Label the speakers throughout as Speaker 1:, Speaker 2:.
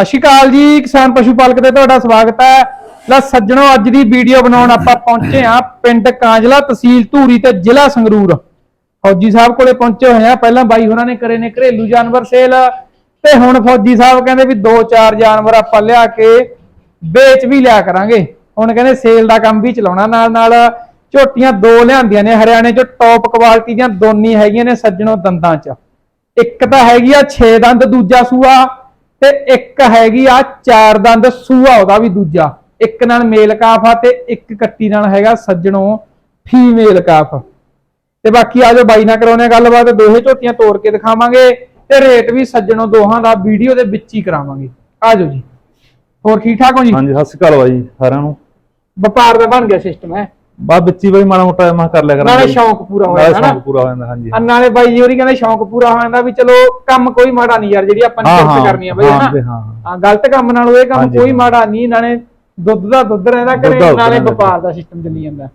Speaker 1: ਸਤਿ ਸ਼੍ਰੀ ਅਕਾਲ ਜੀ, ਕਿਸਾਨ ਪਸ਼ੂ ਪਾਲਕ ਤੇ ਤੁਹਾਡਾ ਸਵਾਗਤ ਹੈ। ਲੈ ਸੱਜਣੋ, ਅੱਜ ਦੀ ਵੀਡੀਓ ਬਣਾਉਣ ਆਪਾਂ ਪਹੁੰਚੇ ਆ ਪਿੰਡ ਕਾਂਜਲਾ ਤਹਿਸੀਲ ਧੂਰੀ ਤੇ ਜ਼ਿਲ੍ਹਾ ਸੰਗਰੂਰ। ਫੌਜੀ ਸਾਹਿਬ ਕੋਲੇ ਪਹੁੰਚੇ ਹੋਏ ਆ ਪਹਿਲਾਂ ਬਾਈ ਹੋਰਾਂ ਨੇ ਕਰੇ ਨੇ ਘਰੇਲੂ ਜਾਨਵਰ ਸੇਲ ਤੇ ਹੁਣ ਫੌਜੀ ਸਾਹਿਬ ਕਹਿੰਦੇ ਵੀ ਦੋ ਚਾਰ ਜਾਨਵਰ ਆਪਾਂ ਲਿਆ ਕੇ ਵੇਚ ਵੀ ਲਿਆ ਕਰਾਂਗੇ। ਹੁਣ ਕਹਿੰਦੇ ਸੇਲ ਦਾ ਕੰਮ ਵੀ ਚਲਾਉਣਾ ਨਾਲ ਨਾਲ ਝੋਟੀਆਂ ਦੋ ਲਿਆਂਦੀਆਂ ਨੇ, ਹਰਿਆਣੇ ਚ ਟੌਪ ਕੁਆਲਿਟੀ ਦੀਆਂ ਦੋਨੀ ਹੈਗੀਆਂ ਨੇ ਸੱਜਣੋ ਦੰਦਾਂ ਚ। ਇੱਕ ਤਾਂ ਹੈਗੀ ਆ 6 ਦੰਦ, ਦੂਜਾ ਸੂਆ। ਤੇ ਇੱਕ ਹੈਗੀ ਆ ਚਾਰ ਦੰਦ ਸੂਆ ਉਹਦਾ ਵੀ ਦੂਜਾ। ਇੱਕ ਨਾਲ ਮੇਲ ਕਾਫ ਆ ਤੇ ਇੱਕ ਕੱਟੀ ਨਾਲ ਹੈਗਾ ਸੱਜਣੋ ਫੀਮੇਲ ਕਾਫ। ਤੇ ਬਾਕੀ ਆਜੋ ਬਾਈ ਨਾਲ ਕਰਾਉਣੇ ਗੱਲਬਾਤ ਦੋਹੇ ਝੋਟੀਆਂ ਤੋੜ ਕੇ ਦਿਖਾਵਾਂਗੇ ਤੇ ਰੇਟ ਵੀ ਸੱਜਣੋ ਦੋਹਾਂ ਦਾ ਵੀਡੀਓ ਦੇ ਵਿੱਚ ਹੀ ਕਰਾਵਾਂਗੇ। ਆਜੋ ਜੀ। ਹੋਰ ਠੀਕ ਠਾਕ ਹੋ ਜੀ?
Speaker 2: ਹਾਂਜੀ ਸਤਿ ਸ਼੍ਰੀ ਅਕਾਲ ਬਾਈ ਸਾਰਿਆਂ ਨੂੰ।
Speaker 1: ਵਪਾਰ ਦਾ ਬਣ ਗਿਆ ਸਿਸਟਮ ਹੈ?
Speaker 2: ਬਾ ਵਿੱਚੀ ਬਾਈ ਮਾੜਾ ਮੋਟਾ ਮੈਂ ਕਰ ਲਿਆ ਕਰਾਂਗੇ
Speaker 1: ਨਾਲੇ ਸ਼ੌਂਕ ਪੂਰਾ ਹੋ
Speaker 2: ਨਾਲੇ
Speaker 1: ਜਾਂਦਾ
Speaker 2: ਸ਼ੌਂਕ
Speaker 1: ਨਾ
Speaker 2: ਪੂਰਾ ਹੋ ਜਾਂਦਾ ਹਾਂਜੀ।
Speaker 1: ਆ ਨਾਲੇ ਬਾਈ ਜੀ ਹੋਰੀ ਕਹਿੰਦੇ ਸ਼ੌਂਕ ਪੂਰਾ ਹੋ ਜਾਂਦਾ ਵੀ ਚਲੋ ਕੰਮ ਕੋਈ ਮਾੜਾ ਨਹੀਂ ਯਾਰ ਜਿਹੜੀ ਆਪਾਂ ਨੇ
Speaker 2: ਹਾਂ,
Speaker 1: ਕਿਰਤ
Speaker 2: ਹਾਂ,
Speaker 1: ਕਰਨੀ ਆ ਬਈ
Speaker 2: ਹਾਂ, ਹਾਂ, ਹਾਂ।
Speaker 1: ਹਾਂ ਗਲਤ ਕੰਮ ਨਾਲੋਂ ਇਹ ਕੰਮ
Speaker 2: ਹਾਂਜੀ,
Speaker 1: ਕੋਈ
Speaker 2: ਹਾਂ।
Speaker 1: ਮਾੜਾ ਨਹੀਂ ਨਾਲੇ ਦੁੱਧ ਦਾ ਦੁੱਧ ਰਹਿੰਦਾ
Speaker 2: ਦੁੱਧ ਦਾ
Speaker 1: ਘਰੇ
Speaker 2: ਦੁੱਧ
Speaker 1: ਨਾਲੇ
Speaker 2: ਰਹਿੰਦਾ।
Speaker 1: ਵਪਾਰ ਦਾ ਸਿਸਟਮ ਚੱਲੀ ਜਾਂਦਾ।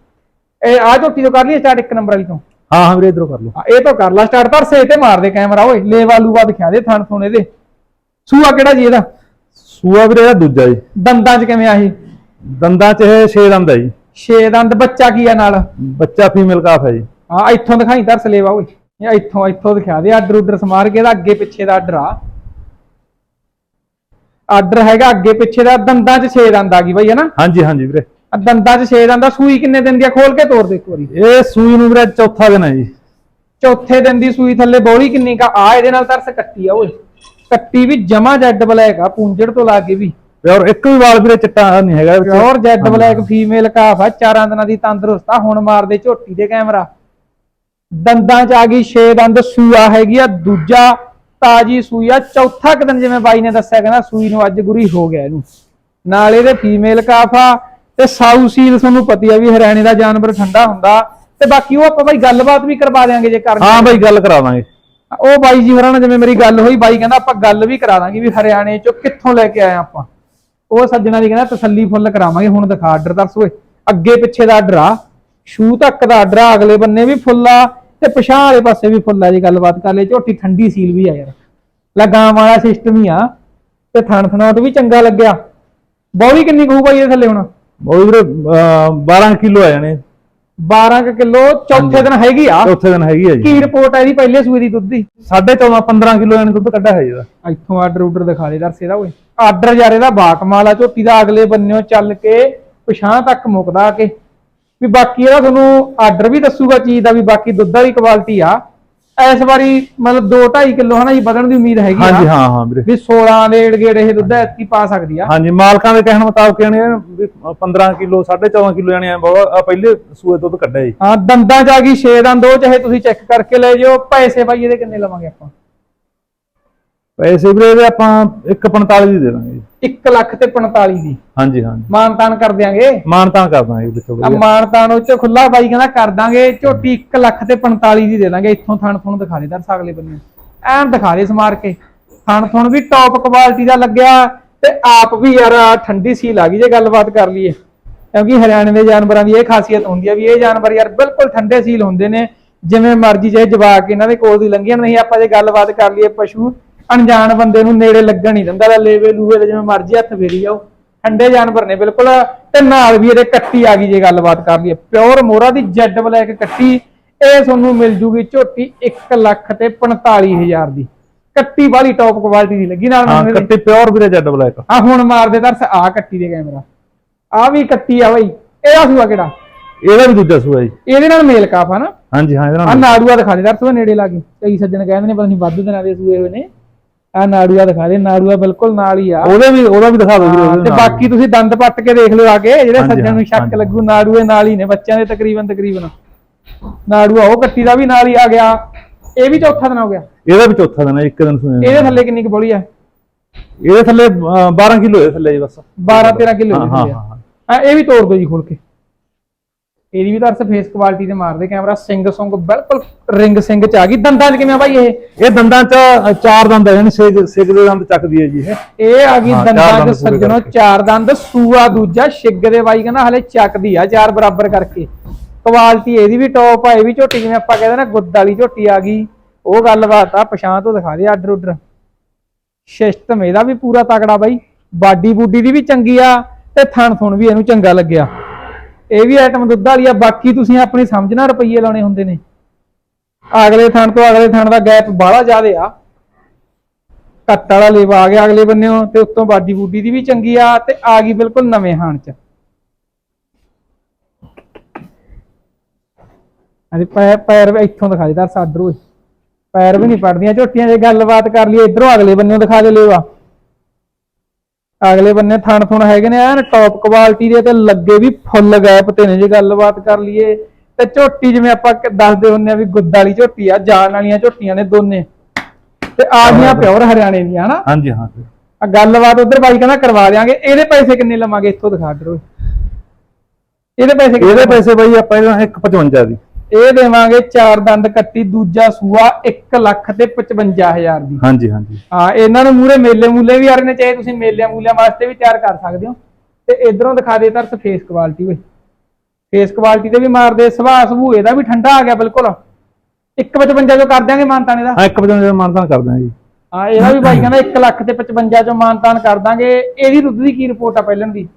Speaker 1: ਇਹ ਆ ਝੋਟੀ ਤੋਂ ਕਰ ਲਈ ਸਟਾਰਟ ਇੱਕ ਨੰਬਰ ਵਾਲੀ ਤੋਂ।
Speaker 2: ਹਾਂ ਹਾਂ ਵੀਰੇ ਇਧਰੋਂ ਕਰ ਲਓ।
Speaker 1: ਹਾਂ, ਇਹ ਤੋਂ ਕਰ ਲਾ ਸਟਾਰਟ ਪਰ ਸੇ ਤੇ ਮਾਰ ਦੇ ਕੈਮਰਾ ਓਏ ਲੇਵਾ ਲੂਵਾ ਦਿਖਾ ਦੇ ਥਣ ਥੁਣ ਇਹਦੇ। ਸੂਆ ਕਿਹੜਾ ਜੀ ਇਹਦਾ?
Speaker 2: ਸੂਆ ਵੀਰੇ ਦਾ ਦੂਜਾ ਜੀ।
Speaker 1: ਦੰਦਾਂ 'ਚ ਕਿਵੇਂ ਆ ਇਹ?
Speaker 2: ਦੰਦਾਂ ਚ ਇਹ 6 ਦੰਦ ਹੈ ਜੀ।
Speaker 1: ਛੇ ਦੰਦ ਬੱਚਾ ਕੀ ਆ ਨਾਲ?
Speaker 2: ਬੱਚਾ ਫੀਮੇਲ ਕਾਫ ਹੈ ਜੀ।
Speaker 1: ਹਾਂ ਇੱਥੋਂ ਦਿਖਾਈ ਤਰਸ ਲੇਵਾ ਓਏ। ਇਹ ਇੱਥੋਂ ਇੱਥੋਂ ਦਿਖਾ ਦੇ ਆਰਡਰ ਉਡਰ ਸਮਾਰ ਕੇ ਇਹਦਾ ਅੱਗੇ ਪਿੱਛੇ ਦਾ ਆਰਡਰ ਆ। ਆਰਡਰ ਹੈਗਾ ਅੱਗੇ ਪਿੱਛੇ ਦਾ ਦੰਦਾਂ 'ਚ ਛੇ ਦੰਦ ਆ ਗਈ ਬਈ ਹਨਾ?
Speaker 2: ਹਾਂਜੀ ਹਾਂਜੀ ਵੀਰੇ।
Speaker 1: ਆ ਦੰਦਾਂ 'ਚ ਛੇ ਦੰਦ ਆ ਸੂਈ ਕਿੰਨੇ ਦਿਨ ਦੀ ਆ? ਖੋਲ ਕੇ ਤੋੜ ਦੇ ਇੱਕ ਵਾਰੀ।
Speaker 2: ਇਹ ਸੂਈ ਨੂੰ ਵੀਰੇ ਚੌਥਾ ਦਿਨ ਹੈ ਜੀ।
Speaker 1: ਚੌਥੇ ਦਿਨ ਦੀ ਸੂਈ ਥੱਲੇ ਬੋਲੀ ਕਿੰਨੀ ਕਾ ਆ ਇਹਦੇ ਨਾਲ ਤਰਸ ਕੱਟੀ ਆ ਓਏ। ਕੱਟੀ ਵੀ ਜਮਾ ਜੈਡ ਬਲੈਕ ਆ ਪੂੰਜੜ ਤੋਂ ਲਾ ਕੇ ਵੀ।
Speaker 2: ਔਰ ਇੱਕ ਵੀ ਵਾਲ ਵੀਰੇ ਚਿੱਟਾ ਨਹੀਂ ਹੈਗਾ ਵਿੱਚ।
Speaker 1: Pure Z. Black female calf ਆ ਚਾਰਾਂ ਦਿਨਾਂ ਦੀ ਤੰਦਰੁਸਤ ਆ ਹੁਣ ਮਾਰਦੇ ਝੋਟੀ ਦੇ ਕੈਮਰਾ। ਦੰਦਾਂ 'ਚ ਆ ਗਈ 6 ਦੰਦ ਸੂਆ ਹੈਗੀ ਆ ਦੂਜਾ ਤਾਜੀ ਸੂਈ ਆ ਚੌਥਾ ਕੁ ਦਿਨ ਜਿਵੇਂ ਬਾਈ ਨੇ ਦੱਸਿਆ ਕਹਿੰਦਾ ਸੂਈ ਨੂੰ ਅੱਜ ਗੁਰੀ ਹੋ ਗਿਆ ਇਹਨੂੰ। ਨਾਲ ਇਹਦੇ ਫੀਮੇਲ ਕਾਫ ਆ ਤੇ ਸਾਊ ਸੀਲ ਤੁਹਾਨੂੰ ਪਤੀ ਆ ਵੀ ਹਰਿਆਣੇ ਦਾ ਜਾਨਵਰ ਠੰਡਾ ਹੁੰਦਾ। ਤੇ ਬਾਕੀ ਉਹ ਆਪਾਂ ਬਾਈ ਗੱਲਬਾਤ ਵੀ ਕਰਵਾ ਦਿਆਂਗੇ ਜੇ ਕਰਨੀ
Speaker 2: ਹਾਂ ਬਾਈ ਗੱਲ ਕਰਾ ਦਾਂਗੇ।
Speaker 1: ਉਹ ਬਾਈ ਜੀ ਹੋਰਾਂ ਨਾਲ ਜਿਵੇਂ ਮੇਰੀ ਗੱਲ ਹੋਈ ਬਾਈ ਕਹਿੰਦਾ ਆਪਾਂ ਗੱਲ ਵੀ ਕਰਾ ਦਾਂਗੇ ਵੀ ਹਰਿਆਣੇ ਚੋਂ ਕਿੱਥੋਂ ਲੈ ਕੇ ਆਏ ਆਪਾਂ। ਉਹ ਸੱਜਣਾ ਦੀ ਕਹਿੰਦਾ, ਤਸੱਲੀ ਫੁੱਲ ਕਰਾਵਾਂਗੇ, ਹੁਣ ਦਿਖਾ ਆਰਡਰ ਦੱਸ ਓਏ। ਅੱਗੇ ਪਿੱਛੇ ਦਾ ਆਰਡਰ ਆ, ਸ਼ੂ ਤੱਕ ਦਾ ਆਰਡਰ ਆ, ਅਗਲੇ ਬੰਨੇ ਵੀ ਫੁੱਲ ਆ, ਤੇ ਪਛਾਣ ਵਾਲੇ ਪਾਸੇ ਵੀ ਫੁੱਲ ਆ ਜੀ, ਗੱਲਬਾਤ ਕਰ ਲਈ, ਝੋਟੀ ਠੰਡੀ ਸੀਲ ਵੀ ਆ ਯਾਰ। ਲਗਾਮ ਵਾਲਾ ਸਿਸਟਮ ਹੀ ਆ, ਤੇ ਥਣ ਥਣਾਟ ਵੀ ਚੰਗਾ ਲੱਗਿਆ। ਬੌਲੀ ਕਿੰਨੀ ਕਹੂ ਬਾਈ ਇਹ ਥੱਲੇ ਹੁਣ?
Speaker 2: ਉਹ ਵੀਰੇ 12 ਕਿਲੋ ਆ ਜਾਣੇ।
Speaker 1: 12 ਕਿਲੋ ਚੌਥੇ ਦਿਨ ਹੈਗੀ ਆ।
Speaker 2: ਚੌਥੇ ਦਿਨ ਹੈਗੀ
Speaker 1: ਕੀ
Speaker 2: ਜੀ।
Speaker 1: ਰਿਪੋਰਟ ਆ ਇਹਦੀ? ਪਹਿਲੇ ਸੂਏ ਦੀ ਦੁੱਧ ਦੀ।
Speaker 2: 14.5 15 ਕਿਲੋ ਯਾਨੀ ਦੁੱਧ ਕੱਢਿਆ ਹੈ ਜੀ ਇਹਦਾ।
Speaker 1: ਇੱਥੋਂ ਆਰਡਰ ਉਡਰ ਦਿਖਾ ਦੇ ਦਰਸੇ ਦਾ ਓਏ। ਆਰਡਰ ਯਾਰ ਇਹਦਾ ਬਾਕਮਾਲ ਆ ਝੋਟੀ ਦਾ। ਅਗਲੇ ਬੰਨਿਓ ਚੱਲ ਕੇ ਪਛਾਂ ਤੱਕ ਮੁਕਦਾ ਆ ਕੇ। ਵੀ ਬਾਕੀ ਇਹਦਾ ਤੁਹਾਨੂੰ ਆਰਡਰ ਵੀ ਦੱਸੂਗਾ ਚੀਜ਼ ਦਾ ਵੀ ਬਾਕੀ ਦੁੱਧ ਵਾਲੀ ਕੁਆਲਿਟੀ ਆ। ਇਸ ਵਾਰੀ ਮਤਲਬ 2.5 ਕਿਲੋ ਹਨਾ ਜੀ ਵਧਣ ਦੀ ਉਮੀਦ ਹੈਗੀ
Speaker 2: ਹਾਂਜੀ ਹਾਂ ਹਾਂ ਵੀਰੇ।
Speaker 1: ਵੀ 16 ਦੇ ਏੜ ਇਹ ਦੁੱਧ ਐਤਕੀ ਪਾ ਸਕਦੀ ਆ।
Speaker 2: ਹਾਂਜੀ ਮਾਲਕਾਂ ਦੇ ਕਹਿਣ ਮੁਤਾਬਕ ਜਾਣੀ ਇਹ ਵੀ 15 ਕਿਲੋ 14.5 ਕਿਲੋ ਜਾਨੀ ਆ ਬਹੁਤ ਆ ਪਹਿਲੇ ਸੂਏ ਦੁੱਧ ਕੱਢਿਆ ਜੀ।
Speaker 1: ਹਾਂ ਦੰਦਾਂ ਚ ਆ ਗਈ 6 ਦੰਦ ਉਹ ਚਾਹੇ ਤੁਸੀਂ ਚੈੱਕ ਕਰਕੇ ਲੈ ਜਿਓ ਪੈਸੇ ਬਾਈ ਇਹਦੇ ਕਿੰਨੇ ਲਵਾਂਗੇ ਆਪਾਂ?
Speaker 2: ਪੈਸੇ ਵੀਰੇ ਇਹਦੇ ਆਪਾਂ 1.45 ਦੀ ਦੇ ਦਾਂਗੇ। ਜੀ
Speaker 1: 1 ਲੱਖ ਤੇ 45 ਦੀ।
Speaker 2: ਹਾਂਜੀ ਹਾਂਜੀ।
Speaker 1: ਮਾਨਤਾਨ ਕਰ ਦਿਆਂਗੇ?
Speaker 2: ਮਾਨ ਤਾਂ ਕਰ ਦਾਂਗੇ ਵਿੱਚੋਂ
Speaker 1: ਆ
Speaker 2: ਵਧੀਆ।
Speaker 1: ਮਾਨਤਾਨ ਉਹ ਚ ਖੁੱਲਾ ਬਾਈ ਕਹਿੰਦਾ ਕਰ ਦਾਂਗੇ ਝੋਟੀ 1 ਲੱਖ ਤੇ 45 ਦੀ ਦੇ ਦਾਂਗੇ। ਇੱਥੋਂ ਥਣ ਥਣ ਦਿਖਾ ਦੇ ਦਰਸ ਅਗਲੇ ਬੰਨੇ। ਐਨ ਦਿਖਾ ਦੇ ਸਮਾਰ ਕੇ। ਥਣ ਥਣ ਵੀ ਟੌਪ ਕੁਆਲਿਟੀ ਦਾ ਲੱਗਿਆ ਤੇ ਆਪ ਵੀ ਯਾਰ ਠੰਡੀ ਸੀ ਲੱਗੀ ਜੇ ਗੱਲਬਾਤ ਕਰ ਲਈਏ। ਕਿਉਂਕਿ ਹਰਿਆਣੇ ਦੇ ਜਾਨਵਰਾਂ ਦੀ ਇਹ ਖਾਸੀਅਤ ਹੁੰਦੀ ਹੈ ਵੀ ਇਹ ਜਾਨਵਰ ਯਾਰ ਬਿਲਕੁਲ ਠੰਡੇ ਸੀਲ ਹੁੰਦੇ ਨੇ। ਜਿਵੇਂ ਮਰਜ਼ੀ ਚਾਹੇ ਜਵਾਕ ਇਹਨਾਂ ਦੇ ਕੋਲ ਦੀ ਲੰਘੀਆਂ ਨਹੀਂ ਆਪਾਂ ਜੇ ਗੱਲਬਾਤ ਕਰ ਲਈਏ ਪਸ਼ੂ ਅਣਜਾਣ ਬੰਦੇ ਨੂੰ ਨੇੜੇ ਲੱਗਣ ਨਹੀਂ ਦਿੰਦਾ ਲੈ ਲੇਵੇ ਲੂਵੇ ਤੇ ਜਿਵੇਂ ਮਰਜ਼ੀ ਹੱਥ ਫੇਰੀ ਜਾਓ। ਠੰਡੇ ਜਾਨਵਰ ਨੇ ਬਿਲਕੁਲ ਤੇ ਨਾਲ ਵੀ ਇਹਦੇ ਕੱਟੀ ਆ ਗਈ ਜੇ ਗੱਲਬਾਤ ਕਰ ਲਈਏ। ਪਿਓਰ ਮੋਰਾ ਦੀ ਜੈਡ ਬਲੈਕ ਕੱਟੀ ਇਹ ਤੁਹਾਨੂੰ ਮਿਲ ਜੂਗੀ ਝੋਟੀ 1 ਲੱਖ ਤੇ 45000 ਦੀ। ਕੱਟੀ ਵਾਲੀ ਟੌਪ ਕੁਆਲਿਟੀ ਦੀ ਲੱਗੀ ਨਾਲ ਮੈਨੂੰ
Speaker 2: ਕੱਟੀ ਪਿਓਰ ਵੀਰੇ ਜੈਡ ਬਲੈਕ।
Speaker 1: ਆ ਹੁਣ ਮਾਰਦੇ ਤਰਸ ਆ ਕੱਟੀ ਦੇ ਕੈਮਰਾ। ਆ ਵੀ ਕੱਟੀ ਆ ਬਈ। ਇਹਦਾ ਸੂਆ ਕਿਹੜਾ?
Speaker 2: ਇਹਦਾ ਵੀ ਦੂਜਾ ਸੂਆ ਜੀ।
Speaker 1: ਇਹਦੇ ਨਾਲ ਮੇਲ ਕਾਫ ਆ ਨਾ।
Speaker 2: ਹਾਂਜੀ ਹਾਂ ਇਹਦੇ
Speaker 1: ਆ
Speaker 2: ਨਾਲ
Speaker 1: ਨਾੜੂਆ ਦਿਖਾ ਦੇ ਤਰਸ ਉਹ ਨੇੜੇ ਲਾ ਕੇ ਕਈ ਸੱਜਣ ਕਹਿੰਦੇ ਨੇ ਪਤਾ ਨਹੀਂ ਵੱਧ ਦਿਨਾਂ ਦੇ ਸੂਏ ਹੋਏ ਨੇ। ਆ ਨਾੜੂਆ ਦਿਖਾ ਦੇ ਨਾੜੂਆ ਬਿਲਕੁਲ ਨਾਲ ਹੀ ਆ।
Speaker 2: ਉਹਦੇ ਵੀ ਉਹਦਾ ਵੀ ਦਿਖਾ ਦਿਓ ਵੀਰੇ
Speaker 1: ਤੇ। ਬਾਕੀ ਤੁਸੀਂ ਦੰਦ ਪੱਟ ਕੇ ਦੇਖ ਲਿਓ ਆ ਕੇ ਜਿਹੜੇ ਸੱਜਣ ਨੂੰ ਸ਼ੱਕ। ਲੱਗੂ ਨਾੜੂਏ ਨਾਲ ਹੀ ਨੇ ਬੱਚਿਆਂ ਦੇ ਤਕਰੀਬਨ ਤਕਰੀਬਨ। ਨਾੜੂਆ ਉਹ ਕੱਟੀ ਦਾ ਵੀ ਨਾਲ ਹੀ ਆ ਗਿਆ। ਇਹ ਵੀ ਚੌਥਾ ਦਿਨ ਹੋ ਗਿਆ।
Speaker 2: ਇਹਦਾ ਵੀ ਚੌਥਾ ਦਿਨ ਹੈ ਇੱਕ ਦਿਨ ਸੂਏ
Speaker 1: ਇਹਦੇ ਥੱਲੇ ਕਿੰਨੀ ਕੁ ਬੋਲੀ ਆ
Speaker 2: ਇਹਦੇ ਥੱਲੇ ਅਹ, 12 ਕਿਲੋ ਹੈ ਥੱਲੇ ਜੀ ਬਸ।
Speaker 1: 12 13 ਕਿਲੋ
Speaker 2: ਹਾਂ ਹਾਂ
Speaker 1: ਇਹ ਵੀ ਤੋੜ ਦੋ ਜੀ ਖੋਲ ਕੇ। ਇਹਦੀ ਵੀ ਤਰਸ ਫੇਸ ਕੁਆਲਿਟੀ ਤੇ ਮਾਰਦੇ ਕੈਮਰਾ ਸਿੰਘ ਸੁੰਗ ਬਿਲਕੁਲ ਰਿੰਗ ਸਿੰਘ ਚ ਆ ਗਈ। ਦੰਦਾਂ ਚ ਕਿਵੇਂ ਆ ਬਾਈ ਇਹ?
Speaker 2: ਇਹ ਦੰਦਾਂ ਚ ਅ, ਚਾਰ ਦੰਦ ਹੈ ਸਿਗ ਸਿਗ ਦੇ ਦੰਦ ਚੱਕਦੀ ਹੈ ਜੀ ਇਹ।
Speaker 1: ਇਹ ਆ ਗਈ
Speaker 2: ਹਾਂ, ਚਾਰ
Speaker 1: ਦੰਦਾਂ
Speaker 2: ਦੰਦ
Speaker 1: ਚ
Speaker 2: ਪੂਰੇ
Speaker 1: ਸੱਜਣੋ
Speaker 2: ਕਰਕੇ।
Speaker 1: ਚਾਰ ਦੰਦ ਸੂਆ ਦੂਜਾ ਛਿੱਗ ਦੇ ਬਾਈ ਕਹਿੰਦਾ ਹਲੇ ਚੱਕਦੀ ਆ ਚਾਰ ਬਰਾਬਰ ਕਰਕੇ। ਕੁਆਲਿਟੀ ਇਹਦੀ ਵੀ ਟੌਪ ਆ ਇਹ ਵੀ ਝੋਟੀ ਜਿਵੇਂ ਆਪਾਂ ਕਹਿੰਦੇ ਨਾ ਗੁੱਦ ਵਾਲੀ ਝੋਟੀ ਆ ਗਈ। ਉਹ ਗੱਲਬਾਤ ਆ ਪਛਾਣ ਤੋਂ ਦਿਖਾ ਦੇ ਆਰਡਰ ਉਡਰ ਸਿਸਟਮ ਇਹਦਾ ਵੀ ਪੂਰਾ ਤਕੜਾ ਬਾਈ। ਬਾਡੀ ਬੂਡੀ ਦੀ ਵੀ ਚੰਗੀ ਆ ਤੇ ਥਣ ਥੁਣ ਵੀ ਇਹਨੂੰ ਚੰਗਾ ਲੱਗਿਆ। ਇਹ ਵੀ ਆਈਟਮ ਦੁੱਧ ਵਾਲੀ ਆ, ਬਾਕੀ ਤੁਸੀਂ ਆਪਣੀ ਸਮਝ ਨਾਲ ਰੁਪਈਏ ਲਾਉਣੇ ਹੁੰਦੇ ਨੇ। ਅਗਲੇ ਥਣ ਤੋਂ ਅਗਲੇ ਥਣ ਦਾ ਗੈਪ ਬਾਹਲਾ ਜ਼ਿਆਦਾ ਆ। ਘੱਟ ਵਾਲਾ ਲੇਵਾ ਆ ਗਿਆ ਅਗਲੇ ਬੰਨਿਓ, ਤੇ ਉੱਤੋਂ ਬਾਡੀ ਬੂਡੀ ਦੀ ਵੀ ਚੰਗੀ ਆ, ਤੇ ਆ ਗਈ ਬਿਲਕੁਲ ਨਵੇਂ ਹਾਣ ਚ। ਅਰੇ ਪੈਰ ਪੈਰ ਇੱਥੋਂ ਦਿਖਾ ਦੇ ਦਰ ਸਾਡਰੋ ਪੈਰ ਵੀ ਨਹੀਂ ਪੜਦੀਆਂ ਝੋਟੀਆਂ, ਜੇ ਗੱਲਬਾਤ ਕਰ ਲਈਏ, ਇਧਰੋਂ ਅਗਲੇ ਬੰਨਿਓ ਦਿਖਾ ਦੇ ਲੇਵਾ। ਅਗਲੇ ਬੰਨੇ ਥਣ ਥੁਣ ਹੈਗੇ ਨੇ ਐਨ ਟੌਪ ਕੁਆਲਿਟੀ ਦੇ ਤੇ ਲੱਗੇ ਵੀ ਫੁੱਲ ਗੈਪ ਤੇ ਨੇ ਜੇ ਗੱਲਬਾਤ ਕਰ ਲਈਏ। ਤੇ ਝੋਟੀ ਜਿਵੇਂ ਆਪਾਂ ਦੱਸਦੇ ਹੁੰਨੇ ਆ ਵੀ ਗੁੱਦ ਵਾਲੀ ਝੋਟੀ ਆ ਜਾਨ ਵਾਲੀਆਂ ਝੋਟੀਆਂ ਨੇ ਦੋਨੇ। ਤੇ ਆ ਗਈਆਂ ਪਿਓਰ ਹਰਿਆਣੇ ਦੀਆਂ ਹਨਾ?
Speaker 2: ਹਾਂਜੀ ਹਾਂ।
Speaker 1: ਆ ਗੱਲਬਾਤ ਉਧਰ ਬਾਈ ਕਹਿੰਦਾ ਕਰਵਾ ਦਿਆਂਗੇ। ਇਹਦੇ ਪੈਸੇ ਕਿੰਨੇ ਲਵਾਂਗੇ? ਇੱਥੋਂ ਦਿਖਾ ਦਿਓ। ਇਹਦੇ ਪੈਸੇ
Speaker 2: ਇਹਦੇ ਪੈਸੇ ਬਾਈ ਆਪਾਂ ਇਹਨਾਂ 155 ਦੀ।
Speaker 1: ਇਹ ਦੇਵਾਂਗੇ ਚਾਰ ਦੰਦ ਕੱਟੀ ਦੂਜਾ ਸੂਆ 1 ਲੱਖ ਤੇ 55000 ਦੀ।
Speaker 2: ਹਾਂਜੀ ਹਾਂਜੀ।
Speaker 1: ਹਾਂ ਇਹਨਾਂ ਨੂੰ ਮੂਰੇ ਮੇਲੇ ਮੂਲੇ ਵੀ ਆ ਰਹੇ ਨੇ ਚਾਹੇ ਤੁਸੀਂ ਮੇਲਿਆਂ ਮੂਲਿਆਂ ਵਾਸਤੇ ਵੀ ਤਿਆਰ ਕਰ ਸਕਦੇ ਹੋ। ਤੇ ਇਧਰੋਂ ਦਿਖਾ ਦੇ ਤਰਸ ਫੇਸ ਕੁਆਲਿਟੀ ਵੇ ਫੇਸ ਕੁਆਲਿਟੀ ਤੇ ਵੀ ਮਾਰਦੇ ਸੁਭਾਅ ਸੁਭੂ ਇਹਦਾ ਵੀ ਠੰਡਾ ਆ ਗਿਆ ਬਿਲਕੁਲ। 155 ਜੋ ਕਰ ਦਿਆਂਗੇ ਮਾਨਤਾਨੇ ਦਾ
Speaker 2: ਹਾਂ 155 ਦਾ ਮਾਨਤਾਨ ਕਰ ਦਾਂਗੇ ਜੀ।
Speaker 1: ਹਾਂ ਇਹਦਾ ਵੀ ਬਾਈ ਕਹਿੰਦਾ 1 ਲੱਖ ਤੇ 55 ਚੋਂ ਮਾਨਤਾਨ ਕਰ ਦਾਂਗੇ। ਇਹਦੀ ਦੁੱਧ ਦੀ ਕੀ ਰਿਪੋਰਟ ਆ ਪਹਿਲਣ ਦੀ?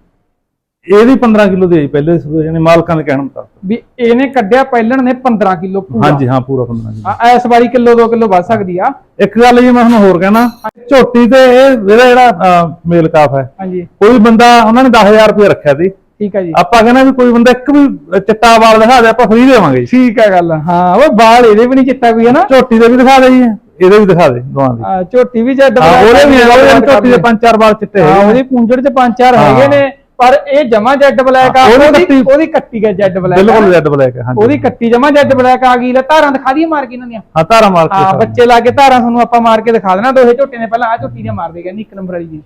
Speaker 2: ਇਹਦੀ 15 ਕਿਲੋ ਦੀ ਹੈ ਪਹਿਲੇ ਯਾਨੀ ਮਾਲਕਾਂ ਦੇ ਕਹਿਣ ਮੁਤਾਬਕ।
Speaker 1: ਵੀ ਇਹਨੇ ਕੱਢਿਆ ਪਹਿਲਣ ਨੇ 15 ਕਿਲੋ ਪੂਰਾ।
Speaker 2: ਹਾਂਜੀ ਹਾਂ ਪੂਰਾ 15 ਕਿਲੋ।
Speaker 1: ਆ ਇਸ ਵਾਰੀ ਕਿਲੋ 2 ਕਿਲੋ ਵੱਧ ਸਕਦੀ ਆ।
Speaker 2: ਇੱਕ ਗੱਲ ਜੀ ਮੈਂ ਤੁਹਾਨੂੰ ਹੋਰ ਕਹਿਣਾ ਝੋਟੀ ਤੇ ਇਹ ਇਹਦਾ ਜਿਹੜਾ ਮੇਲ ਕਾਫ ਹੈ।
Speaker 1: ਹਾਂਜੀ।
Speaker 2: ਕੋਈ ਬੰਦਾ ਉਹਨਾਂ ਨੇ 10000 ਰੁਪਏ ਰੱਖਿਆ ਸੀ।
Speaker 1: ਠੀਕ ਆ ਜੀ।
Speaker 2: ਆਪਾਂ ਕਹਿੰਦਾ ਵੀ ਕੋਈ ਬੰਦਾ ਇੱਕ ਵੀ ਚਿੱਟਾ ਵਾਲ ਦਿਖਾ ਦੇ ਆਪਾਂ ਫ੍ਰੀ ਦੇਵਾਂਗੇ
Speaker 1: ਠੀਕ ਆ ਗੱਲ ਹਾਂ ਉਹ ਬਾਲ ਇਹਦੇ ਵੀ ਨਹੀਂ ਚਿੱਟਾ ਕੋਈ ਹੈ ਨਾ
Speaker 2: ਝੋਟੀ ਦੇ ਵੀ ਦਿਖਾ ਦੇ ਜੀ ਇਹਦੇ ਵੀ ਦਿਖਾ ਦੇ ਦੋਵਾਂ ਦੇ।
Speaker 1: ਝੋਟੀ ਵੀ ਜੱਡ
Speaker 2: ਹਾਂ ਉਹਦੇ ਵੀ ਝੋਟੀ ਦੇ ਪੰਜ ਚਾਰ ਵਾਲ ਚਿੱਟੇ
Speaker 1: ਹਾਂ ਉਹਦੀ ਪੂੰਝੜ ਚ ਪੰਜ ਚਾਰ
Speaker 2: ਹਾਂ।
Speaker 1: ਹੈਗੇ ਨੇ। ਪਰ ਇਹ ਜਮਾ ਜੈਡ ਬਲੈਕ ਆ
Speaker 2: ਉਹਦੀ ਕੱਟੀ-
Speaker 1: ਉਹਦੀ ਕੱਟੀ ਜੈਡ ਬਲੈਕ
Speaker 2: ਬਿਲਕੁਲ ਰੈੱਡ ਬਲੈਕ ਹੈ ਹਾਂਜੀ।
Speaker 1: ਉਹਦੀ ਕੱਟੀ ਜਮਾ ਜੈਡ ਬਲੈਕ ਆ ਗਈ ਲੈ ਧਾਰਾਂ ਦਿਖਾ ਦਈਏ ਮਾਰ ਕੇ ਇਹਨਾਂ ਦੀਆਂ।
Speaker 2: ਹਾਂ ਧਾਰਾ ਮਾਰ ਕੇ
Speaker 1: ਹਾਂ
Speaker 2: ਦੇ।
Speaker 1: ਬੱਚੇ ਲਾ ਕੇ ਧਾਰਾਂ ਤੁਹਾਨੂੰ ਆਪਾਂ ਮਾਰ ਕੇ ਦਿਖਾ ਦੇਣਾ ਦੋਹੇ ਝੋਟੇ ਨੇ ਪਹਿਲਾਂ ਆ ਝੋਟੀ ਦੀਆਂ ਮਾਰ ਦੇ ਕਹਿੰਦੀ ਇੱਕ ਨੰਬਰ ਵਾਲੀ ਜੀ।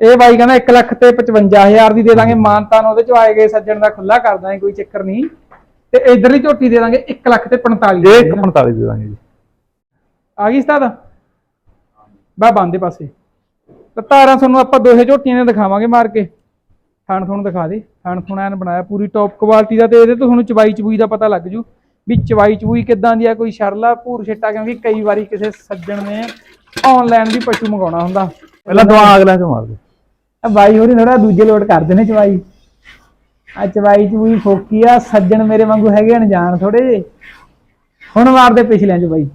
Speaker 1: ਇਹ ਬਾਈ ਕਹਿੰਦਾ 1 ਲੱਖ ਤੇ 55000 ਦੀ ਦੇ ਦਾਂਗੇ ਮਾਨਤਾਨ ਉਹਦੇ ਚ ਆਏ ਗਏ ਸੱਜਣ ਦਾ ਖੁੱਲਾ ਕਰ ਦਾਂਗੇ ਕੋਈ ਚੱਕਰ ਨਹੀਂ। ਤੇ ਇਧਰਲੀ ਝੋਟੀ ਦੇ ਦਾਂਗੇ 1 ਲੱਖ ਤੇ 45
Speaker 2: ਇਹ 145 ਦੇ ਦਾਂਗੇ ਜੀ।
Speaker 1: ਆ ਗਈ ਸਤਾਦ ਬਾ ਬੰਦੇ ਪਾਸੇ। ਤਾਂ ਤਾਰਾਂ ਤੁਹਾਨੂੰ ਆਪਾਂ ਦੋਹੇ ਝੋਟੀਆਂ ਨੇ ਦਿਖਾਵਾਂਗੇ ਮਾਰ ਕੇ। ਥਣ ਤੁਹਾਨੂੰ ਦਿਖਾ ਦੇ। ਥਣ ਥੁਣ ਐਨ ਬਣਾਇਆ ਪੂਰੀ ਟੌਪ ਕੁਆਲਿਟੀ ਦਾ ਤੇ ਇਹਦੇ ਤੋਂ ਤੁਹਾਨੂੰ ਚਵਾਈ ਚਬੂਈ ਦਾ ਪਤਾ ਲੱਗ ਜੂ ਵੀ ਚਵਾਈ ਚਬੂਈ ਕਿੱਦਾਂ ਦੀ ਆ ਕੋਈ ਸ਼ਰਲਾ ਭੂਰ ਛਿੱਟਾ ਕਿਉਂਕਿ ਕਈ ਵਾਰੀ ਕਿਸੇ ਸੱਜਣ ਨੇ ਆਨਲਾਈਨ ਵੀ ਪਸ਼ੂ ਮੰਗਾਉਣਾ ਹੁੰਦਾ।
Speaker 2: ਪਹਿਲਾਂ ਦਵਾ ਅਗਲਿਆਂ ਚੋਂ ਮਾਰ ਦੇ।
Speaker 1: ਆ ਬਾਈ ਹੋਰੀ ਥੋੜਾ ਦੂਜੇ ਲੋਟ ਕਰਦੇ ਨੇ ਚਵਾਈ। ਆ ਚਵਾਈ ਚਬੂਈ ਫੋਕੀ ਆ ਸੱਜਣ ਮੇਰੇ ਵਾਂਗੂ ਹੈਗੇ ਅਣਜਾਣ ਥੋੜੇ ਜੇ ਹੁਣ ਮਾਰਦੇ ਪਿਛਲਿਆਂ ਚ ਬਾਈ।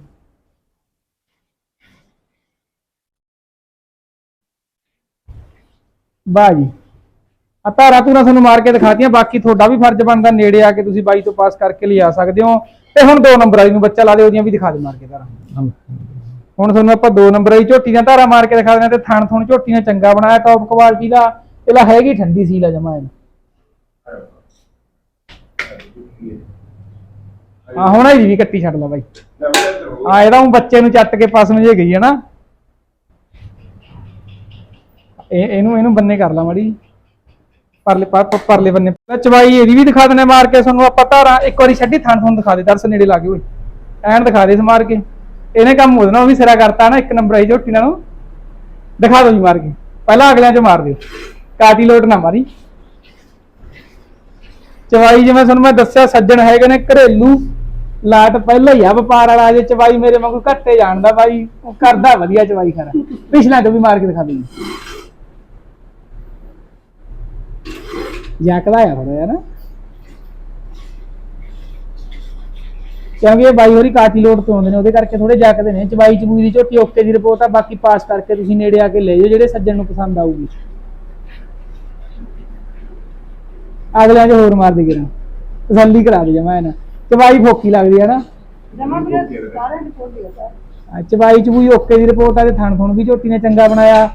Speaker 1: ਵਾਹ ਜੀ। ਆ ਧਾਰਾ ਧੂਰਾ ਤੁਹਾਨੂੰ ਮਾਰ ਕੇ ਦਿਖਾਤੀਆਂ, ਬਾਕੀ ਤੁਹਾਡਾ ਵੀ ਫਰਜ਼ ਬਣਦਾ ਨੇੜੇ ਆ ਕੇ ਤੁਸੀਂ ਬਾਈ ਤੋਂ ਪਾਸ ਕਰਕੇ ਲਿਆ ਸਕਦੇ ਹੋ। ਤੇ ਹੁਣ ਦੋ ਨੰਬਰ ਵਾਲੀ ਨੂੰ ਬੱਚਾ ਲਾ ਦੇ ਉਹਦੀਆਂ ਵੀ ਦਿਖਾ ਦੇ ਮਾਰ ਕੇ ਧਾਰਾ। ਹੁਣ ਤੁਹਾਨੂੰ ਆਪਾਂ ਦੋ ਨੰਬਰ ਵਾਲੀ ਝੋਟੀ ਦੀਆਂ ਧਾਰਾ ਮਾਰ ਕੇ ਦਿਖਾ ਦਿੰਦੇ ਤੇ ਥਣ ਥਣ ਝੋਟੀ ਨੇ ਚੰਗਾ ਬਣਾਇਆ ਟੌਪ ਕੁਆਲਿਟੀ ਦਾ। ਇਹਲਾ ਹੈਗੀ ਠੰਡੀ ਸੀਲਾ ਜਮਾ ਇਹ ਆ ਹੁਣ ਇਹਦੀ ਵੀ ਕੱਟੀ ਛੱਡ ਲਾ ਬਾਈ। ਆ ਇਹਦਾ ਉਹ ਬੱਚੇ ਨੂੰ ਚੱਟ ਕੇ ਪਾਸ ਨੂੰ ਜੇ ਗਈ ਹੈ ਨਾ। ਇਹ ਇਹਨੂੰ ਇਹਨੂੰ ਬੰਨੇ ਕਰ ਲਾ ਮਾੜੀ ਪਰਲੇ ਪਰ- ਪਰਲੇ ਬੰਨੇ। ਪਹਿਲਾਂ ਚਵਾਈ ਇਹਦੀ ਵੀ ਦਿਖਾ ਦਿੰਦੇ ਮਾਰ ਕੇ, ਤੁਹਾਨੂੰ ਆਪਾਂ ਧਾਰਾਂ ਇੱਕ ਵਾਰੀ ਛੱਡੀ, ਥਣ ਥਣ ਦਿਖਾ ਦੇ, ਦਰਸ ਨੇੜੇ ਲਾ ਕੇ ਓਏ। ਐਨ ਦਿਖਾ ਦੇ ਇਸ ਮਾਰ ਕੇ। ਇਹਨੇ ਕੰਮ ਉਹਦੇ ਨਾਲ ਵੀ ਸਿਰਾ ਕਰਤਾ ਨਾ, ਇੱਕ ਨੰਬਰ ਆਈ ਝੋਟੀ ਨਾਲ। ਦਿਖਾ ਦੋ ਜੀ ਮਾਰ ਕੇ। ਪਹਿਲਾਂ ਅਗਲਿਆਂ ਚ ਮਾਰ ਦਿਓ। ਕਾਟੀ ਲੋਟ ਨਾ ਮਾਰੀ। ਚਵਾਈ ਜਿਵੇਂ ਤੁਹਾਨੂੰ ਮੈਂ ਦੱਸਿਆ, ਸੱਜਣ ਹੈਗੇ ਨੇ ਘਰੇਲੂ। ਲਾਟ ਪਹਿਲਾਂ ਹੀ ਆ, ਵਪਾਰ ਵਾਲਾ ਜੇ ਚਵਾਈ ਮੇਰੇ ਵਾਂਗੂ ਘੱਟੇ ਜਾਣਦਾ ਬਾਈ। ਉਹ ਕਰਦਾ ਵਧੀਆ ਚਵਾਈ ਖਰਾ। ਪਿਛਲਾ ਤੋਂ ਵੀ ਮਾਰ ਕੇ ਦਿਖਾ ਦੇ ਜੱਕਦਾ ਆ ਥੋੜਾ ਯਾਰ ਕਿਉਂਕਿ ਇਹ ਬਾਈ ਹੋਰੀ ਕਾਟੀ ਲੋਡ ਤੋਂ ਆਉਂਦੇ ਨੇ ਉਹਦੇ ਕਰਕੇ ਥੋੜੇ ਜੱਕਦੇ ਨੇ ਚਵਾਈ ਚਬੂਈ ਦੀ ਝੋਟੀ ਓਕੇ ਦੀ ਰਿਪੋਰਟ ਆ ਬਾਕੀ ਪਾਸ ਕਰਕੇ ਤੁਸੀਂ ਨੇੜੇ ਆ ਕੇ ਲੈ ਜਾਓ ਜਿਹੜੇ ਸੱਜਣ ਨੂੰ ਪਸੰਦ ਆਊਗੀ। ਅਗਲਿਆਂ 'ਚ ਹੋਰ ਮਾਰ ਦੇ ਗਿਰਾਂ। ਤਸੱਲੀ ਕਰਾ ਦੇ ਜਮਾ ਇਹਨਾਂ। ਚਵਾਈ ਫੋਕੀ ਲੱਗਦੀ ਹੈ ਨਾ।
Speaker 3: ਜਮਾ ਵੀ ਸਾਰਿਆਂ ਦੀ ਫੋਟੋ ਹੈ
Speaker 1: ਆ ਚਵਾਈ ਚਬੂਈ ਓਕੇ ਦੀ ਰਿਪੋਰਟ ਆ ਤੇ ਥਣ ਥਣ ਵੀ ਝੋਟੀ ਨੇ ਚੰਗਾ ਬਣਾਇਆ।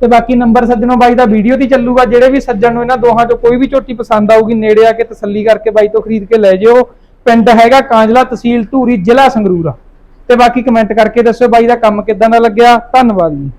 Speaker 1: ਤੇ ਬਾਕੀ ਨੰਬਰ ਸੱਜਣੋ ਬਾਈ ਦਾ ਵੀਡੀਓ ਤੇ ਚੱਲੂਗਾ, ਜਿਹੜੇ ਵੀ ਸੱਜਣ ਨੂੰ ਇਹਨਾਂ ਦੋਹਾਂ ਚੋਂ ਕੋਈ ਵੀ ਝੋਟੀ ਪਸੰਦ ਆਊਗੀ, ਨੇੜੇ ਆ ਕੇ ਤਸੱਲੀ ਕਰਕੇ ਬਾਈ ਤੋਂ ਖਰੀਦ ਕੇ ਲੈ ਜਿਓ। ਪਿੰਡ ਹੈਗਾ ਕਾਂਜਲਾ ਤਹਿਸੀਲ ਧੂਰੀ, ਜ਼ਿਲ੍ਹਾ ਸੰਗਰੂਰ। ਤੇ ਬਾਕੀ ਕਮੈਂਟ ਕਰਕੇ ਦੱਸਿਓ ਬਾਈ ਦਾ ਕੰਮ ਕਿਦਾਂ ਦਾ ਲੱਗਿਆ। ਧੰਨਵਾਦ ਜੀ।